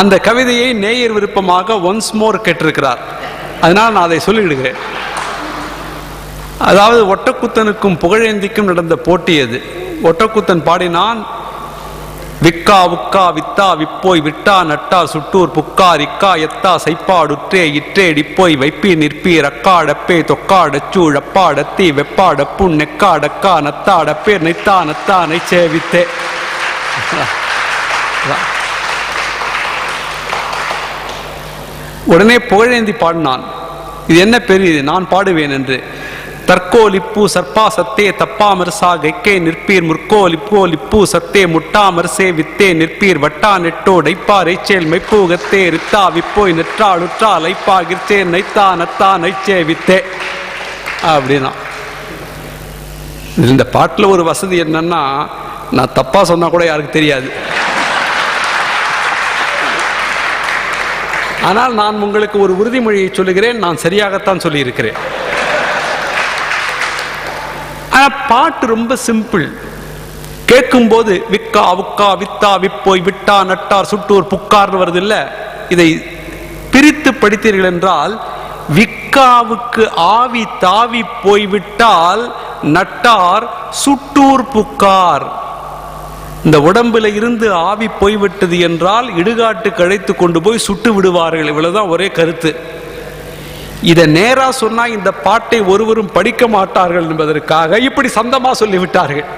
அந்த கவிதையை நேயர் விருப்பமாக ஒன்ஸ் மோர் கேட்டிருக்கிறார். அதனால் நான் அதை சொல்லிவிடுகிறேன். அதாவது ஒட்டக்குத்தனுக்கும் புகழேந்திக்கும் நடந்த போட்டி அது ஒட்டக்குத்தன் பாடினான் விக்கா உக்கா வித்தா விப்போய் விட்டா நட்டா சுட்டூர் புக்கா ரிக்கா எத்தா சைப்பாடுற்றே இற்றே டிப்போய் வைப்பி நிற்பி ரக்கா டப்பே தொக்கா டச்சு டப்பா டத்தி வெப்பா டப்பு நெக்கா டக்கா நத்தா டப்பே நைத்தா நத்தா நைச்சேவித்தே உடனே புகழேந்தி பாடினான். இது என்ன பெரியது? நான் பாடுவேன் என்று. தற்கோலிப்பு சர்ப்பா சத்தே தப்பா மருசா கைக்கே நிற்பீர் முற்கோலிப்போ லிப்பு சத்தே முட்டா மருசே வித்தே நிற்பீர் வட்டா நெட்டோ டைப்பா ரைச்சேல் மைப்பூகத்தே ரித்தா விப்போய் நெற்றா லுற்றா லைப்பா கிர்ச்சே நைத்தா நத்தா நைச்சே வித்தே. அப்படின்னா. இந்த பாட்டில் ஒரு வசதி என்னன்னா நான் தப்பா சொன்னா கூட யாருக்கு தெரியாது. ஆனால் நான் உங்களுக்கு ஒரு உறுதிமொழியை சொல்லுகிறேன் நான் சரியாகத்தான் சொல்லியிருக்கிறேன். ஆனா பாட்டு ரொம்ப சிம்பிள் கேட்கும்போது விக்கா உக்கா வித்தா விப்போய் விட்டா நட்டார் சுட்டூர் புக்கார்னு வருது இல்ல இதை பிரித்து படித்தீர்கள் என்றால் விக்காவுக்கு ஆவி தாவி போய்விட்டால் நட்டார் சுட்டூர் புக்கார். இந்த உடம்புல இருந்து ஆவி போய்விட்டது என்றால் இடுகாட்டு கழைத்து கொண்டு போய் சுட்டு விடுவார்கள். இவ்வளவுதான் ஒரே கருத்து. இதை நேரா சொன்னா இந்த பாட்டை ஒருவரும் படிக்க மாட்டார்கள் என்பதற்காக இப்படி சந்தமா சொல்லிவிட்டார்கள்.